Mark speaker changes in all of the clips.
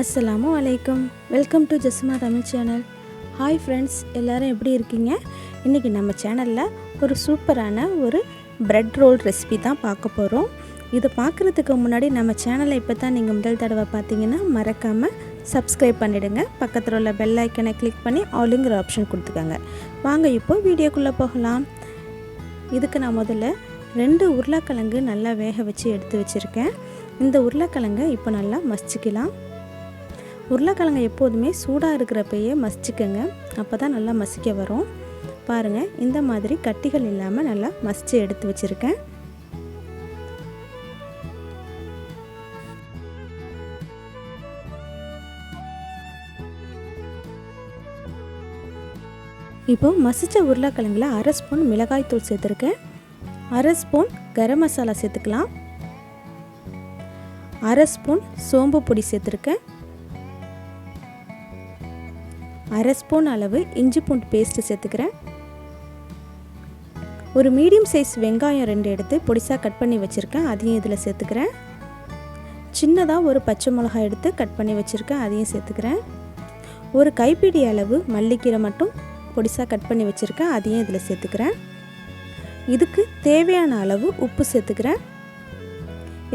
Speaker 1: அஸ்ஸலாமு அலைக்கும் welcome to Jasma Tamil channel hi friends எல்லோரும் எப்படி இருக்கீங்க? இன்றைக்கி நம்ம சேனலில் ஒரு சூப்பரான ஒரு ப்ரெட் ரோல் ரெசிபி தான் பார்க்க போகிறோம் இதை பார்க்குறதுக்கு முன்னாடி நம்ம சேனலை இப்போ தான் நீங்கள் முதல் தடவை பார்த்தீங்கன்னா மறக்காமல் சப்ஸ்கிரைப் பண்ணிவிடுங்க பக்கத்தில் உள்ள பெல் ஐக்கனை கிளிக் பண்ணி ஆளுங்கிற ஆப்ஷன் கொடுத்துக்கோங்க. வாங்க இப்போது வீடியோக்குள்ளே போகலாம். இதுக்கு நான் முதல்ல ரெண்டு உருளைக்கிழங்கு நல்லா வேக வச்சு எடுத்து வச்சுருக்கேன். இந்த உருளைக்கிழங்கை இப்போ நல்லா மசிச்சிக்கலாம். உருளைக்கிழங்கு எப்போதுமே சூடாக இருக்கிறப்பயே மசிச்சுக்கோங்க. அப்போ தான் நல்லா மசிக்க வரும். பாருங்கள் இந்த மாதிரி கட்டிகள் இல்லாமல் நல்லா மசித்து எடுத்து வச்சுருக்கேன். இப்போ மசித்த உருளைக்கிழங்குல அரை ஸ்பூன் மிளகாய்த்தூள் சேர்த்துருக்கேன். அரை ஸ்பூன் கரம் மசாலா சேர்த்துக்கலாம். அரை ஸ்பூன் சோம்பு பொடி சேர்த்துருக்கேன். அரை ஸ்பூன் அளவு இஞ்சி பூண்டு பேஸ்ட்டு சேர்த்துக்கிறேன். ஒரு மீடியம் சைஸ் வெங்காயம் ரெண்டு எடுத்து பொடிசாக கட் பண்ணி வச்சுருக்கேன் அதையும் இதில் சேர்த்துக்கிறேன். சின்னதாக ஒரு பச்சை மிளகாய் எடுத்து கட் பண்ணி வச்சுருக்கேன் அதையும் சேர்த்துக்கிறேன். ஒரு கைப்பிடி அளவு மல்லிக்கீரை மட்டும் பொடிசாக கட் பண்ணி வச்சுருக்கேன் அதையும் இதில் சேர்த்துக்கிறேன். இதுக்கு தேவையான அளவு உப்பு சேர்த்துக்கிறேன்.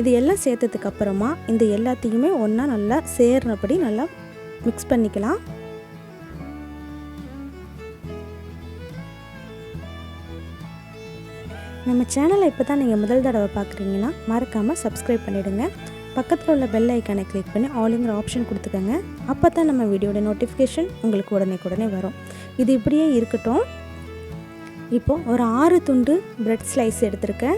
Speaker 1: இது எல்லாம் சேர்த்ததுக்கப்புறமா இந்த எல்லாத்தையுமே ஒன்றா நல்லா சேர்றபடி நல்லா மிக்ஸ் பண்ணிக்கலாம். நம்ம சேனலை இப்போ தான் நீங்கள் முதல் தடவை பார்க்குறீங்கன்னா மறக்காமல் சப்ஸ்கிரைப் பண்ணிவிடுங்க பக்கத்தில் உள்ள பெல் ஐக்கானை கிளிக் பண்ணி ஆளுங்கிற ஆப்ஷன் கொடுத்துக்கோங்க. அப்போ தான் நம்ம வீடியோட நோட்டிஃபிகேஷன் உங்களுக்கு உடனே உடனே வரும். இது இப்படியே இருக்கட்டும். இப்போது ஒரு ஆறு துண்டு பிரெட் ஸ்லைஸ் எடுத்திருக்கேன்.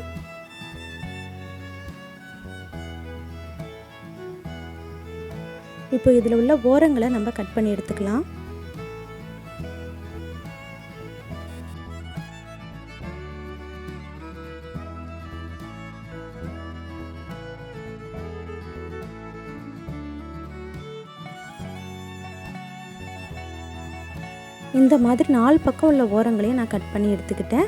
Speaker 1: இப்போ இதில் உள்ள ஓரங்களை நம்ம கட் பண்ணி எடுத்துக்கலாம். இந்த மாதிரி நாலு பக்கம் உள்ள ஓரங்களையும் நான் கட் பண்ணி எடுத்துக்கிட்டேன்.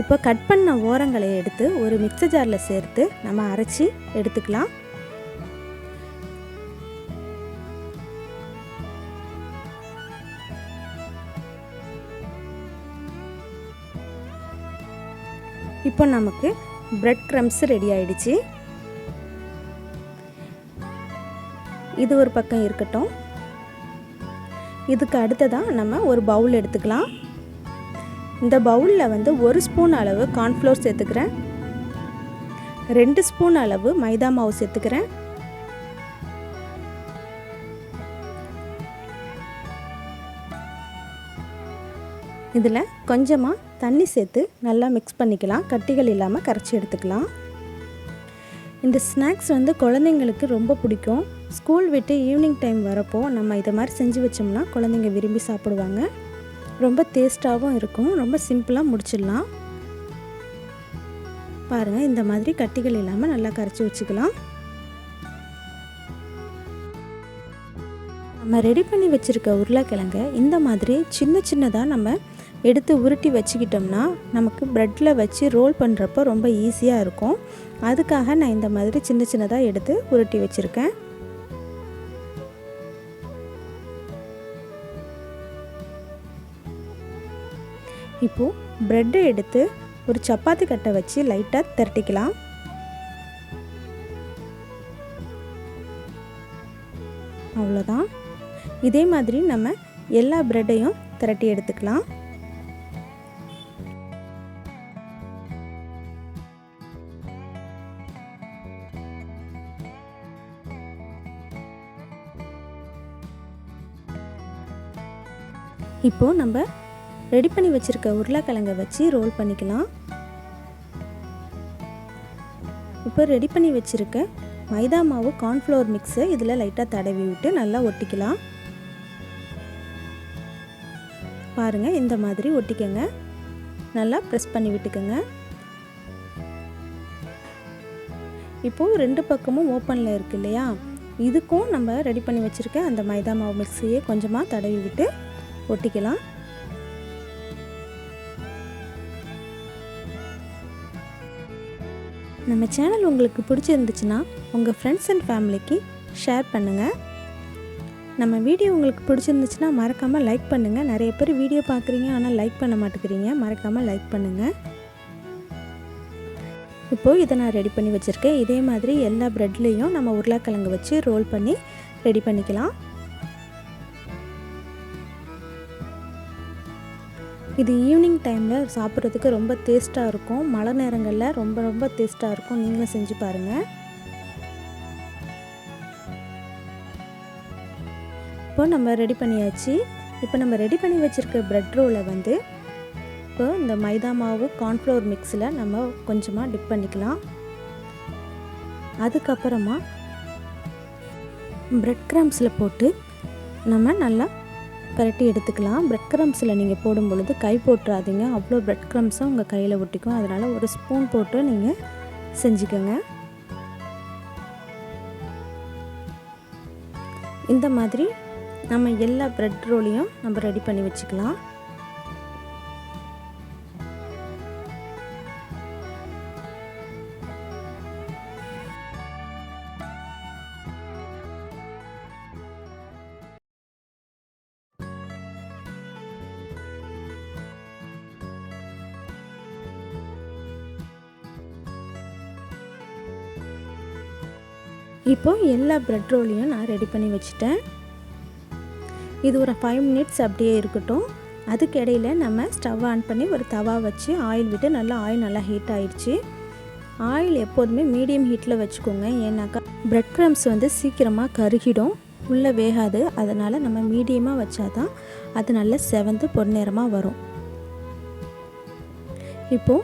Speaker 1: இப்போ கட் பண்ண ஓரங்களை எடுத்து ஒரு மிக்சர் ஜாரில் சேர்த்து நம்ம அரைச்சி எடுத்துக்கலாம். இப்போ நமக்கு பிரெட் க்ரம்ஸ் ரெடி ஆயிடுச்சு. இது ஒரு பக்கம் இருக்கட்டும். இதுக்கு அடுத்ததாக நம்ம ஒரு பவுல் எடுத்துக்கலாம். இந்த பவுலில் வந்து ஒரு ஸ்பூன் அளவு கார்ன்ஃப்ளோர் சேர்த்துக்கிறேன். ரெண்டு ஸ்பூன் அளவு மைதா மாவு சேர்த்துக்கிறேன். இதில் கொஞ்சமாக தண்ணி சேர்த்து நல்லா மிக்ஸ் பண்ணிக்கலாம். கட்டிகள் இல்லாமல் கரைச்சி எடுத்துக்கலாம். இந்த ஸ்நாக்ஸ் வந்து குழந்தைங்களுக்கு ரொம்ப பிடிக்கும். ஸ்கூல் விட்டு ஈவினிங் டைம் வரப்போ நம்ம இதை மாதிரி செஞ்சு வச்சோம்னா குழந்தைங்க விரும்பி சாப்பிடுவாங்க. ரொம்ப டேஸ்ட்டாகவும் இருக்கும். ரொம்ப சிம்பிளாக முடிச்சிடலாம். பாருங்கள் இந்த மாதிரி கட்டிகள் இல்லாமல் நல்லா கரைச்சி வச்சுக்கலாம். நம்ம ரெடி பண்ணி வச்சுருக்க உருளைக்கிழங்க இந்த மாதிரி சின்ன சின்னதாக நம்ம எடுத்து உருட்டி வச்சுக்கிட்டோம்னா நமக்கு ப்ரெட்டில் வச்சு ரோல் பண்ணுறப்போ ரொம்ப ஈஸியாக இருக்கும். அதுக்காக நான் இந்த மாதிரி சின்ன சின்னதாக எடுத்து உருட்டி வச்சுருக்கேன். இப்போது ப்ரெட்டை எடுத்து ஒரு சப்பாத்தி கட்டை வச்சு லைட்டாக திரட்டிக்கலாம். அவ்வளோதான் இதே மாதிரி நம்ம எல்லா ப்ரெட்டையும் திரட்டி எடுத்துக்கலாம். இப்போது நம்ம ரெடி பண்ணி வச்சுருக்க உருளைக்கிழங்கை வச்சு ரோல் பண்ணிக்கலாம். இப்போ ரெடி பண்ணி வச்சுருக்க மைதா மாவு கார்ன்ஃப்ளவர் மிக்ஸை இதில் லைட்டாக தடவி விட்டு நல்லா ஒட்டிக்கலாம். பாருங்கள் இந்த மாதிரி ஒட்டிக்கங்க. நல்லா ப்ரெஸ் பண்ணி விட்டுக்கோங்க. இப்போது ரெண்டு பக்கமும் ஓப்பனில் இருக்கு இல்லையா? இதுக்கும் நம்ம ரெடி பண்ணி வச்சுருக்க அந்த மைதா மாவு மிக்ஸையே கொஞ்சமாக தடவி விட்டு ஒட்டிக்கலாம். நம்ம சேனல் உங்களுக்கு பிடிச்சிருந்துச்சுன்னா உங்கள் ஃப்ரெண்ட்ஸ் அண்ட் ஃபேமிலிக்கு ஷேர் பண்ணுங்கள் நம்ம வீடியோ உங்களுக்கு பிடிச்சிருந்துச்சுன்னா மறக்காமல் லைக் பண்ணுங்கள் நிறைய பேர் வீடியோ பார்க்குறீங்க ஆனால் லைக் பண்ண மாட்டேங்கிறீங்க. மறக்காமல் லைக் பண்ணுங்கள் இப்போது இதை நான் ரெடி பண்ணி வச்சுருக்கேன். இதே மாதிரி எல்லா ப்ரெட்லேயும் நம்ம உருளைக்கிழங்கு வச்சு ரோல் பண்ணி ரெடி பண்ணிக்கலாம். இது ஈவினிங் டைமில் சாப்பிட்றதுக்கு ரொம்ப டேஸ்ட்டாக இருக்கும். மழை நேரங்களில் ரொம்ப ரொம்ப டேஸ்ட்டாக இருக்கும். நீங்களும் செஞ்சு பாருங்கள் இப்போ நம்ம ரெடி பண்ணியாச்சு. இப்போ நம்ம ரெடி பண்ணி வச்சுருக்க ப்ரெட் ரோலை வந்து இப்போ இந்த மைதா மாவு கார்ன்ஃப்ளவர் மிக்ஸில் நம்ம கொஞ்சமாக டிப் பண்ணிக்கலாம். அதுக்கப்புறமா ப்ரெட் கிராம்ஸில் போட்டு நம்ம நல்லா பரட்டி எடுத்துக்கலாம். ப்ரெட் க்ரம்ஸில் நீங்கள் போடும் பொழுது கை போட்டுறாதீங்க. அவ்வளோ ப்ரெட் க்ரம்ஸும் உங்கள் கையில் ஒட்டிக்கும். அதனால் ஒரு ஸ்பூன் போட்டு நீங்கள் செஞ்சுக்கோங்க. இந்த மாதிரி நம்ம எல்லா ப்ரெட் ரோலையும் நம்ம ரெடி பண்ணி வச்சுக்கலாம். இப்போ எல்லா ப்ரெட் ரோலையும் நான் ரெடி பண்ணி வச்சுட்டேன். இது ஒரு ஃபைவ் மினிட்ஸ் அப்படியே இருக்கட்டும். அதுக்கு இடையில நம்ம ஸ்டவ் ஆன் பண்ணி ஒரு தவா வச்சு ஆயில் விட்டு நல்லா ஆயில் நல்லா ஹீட் ஆயிடுச்சு. ஆயில் எப்போதுமே மீடியம் ஹீட்டில் வச்சுக்கோங்க. ஏன்னாக்கா ப்ரெட் க்ரம்ஸ் வந்து சீக்கிரமாக கருகிடும். உள்ளே வேகாது. அதனால் நம்ம மீடியமாக வச்சாதான் அது நல்லா செவந்து பொன்னிறமாக வரும். இப்போது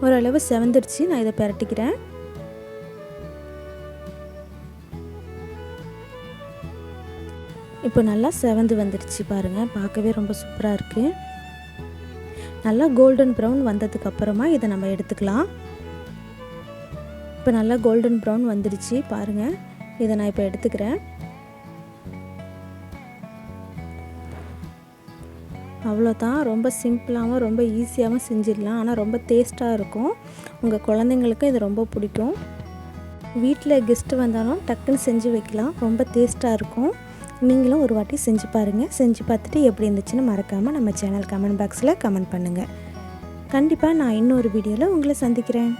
Speaker 1: ஓரளவு செவந்துருச்சு. நான் இதை பரட்டிக்கிறேன். இப்போ நல்லா செவந்து வந்துடுச்சு பாருங்கள் பார்க்கவே ரொம்ப சூப்பராக இருக்குது நல்லா கோல்டன் ப்ரௌன் வந்ததுக்கப்புறமா இதை நம்ம எடுத்துக்கலாம். இப்போ நல்லா கோல்டன் ப்ரௌன் வந்துடுச்சு பாருங்கள் இதை நான் இப்போ எடுத்துக்கிறேன். அவ்வளோதான். ரொம்ப சிம்பிளாகவும் ரொம்ப ஈஸியாகவும் செஞ்சிடலாம். ஆனால் ரொம்ப டேஸ்ட்டாக இருக்கும். உங்கள் குழந்தைங்களுக்கும் இது ரொம்ப பிடிக்கும். வீட்டில் கெஸ்ட்டு வந்தாலும் டக்குன்னு செஞ்சு வைக்கலாம். ரொம்ப டேஸ்ட்டாக இருக்கும். நீங்களும் ஒரு வாட்டி செஞ்சு பாருங்கள் செஞ்சு பார்த்துட்டு எப்படி இருந்துச்சுன்னு மறக்காமல் நம்ம சேனல் கமெண்ட் பாக்ஸில் கமெண்ட் பண்ணுங்கள் கண்டிப்பாக நான் இன்னொரு வீடியோவில் உங்களை சந்திக்கிறேன்.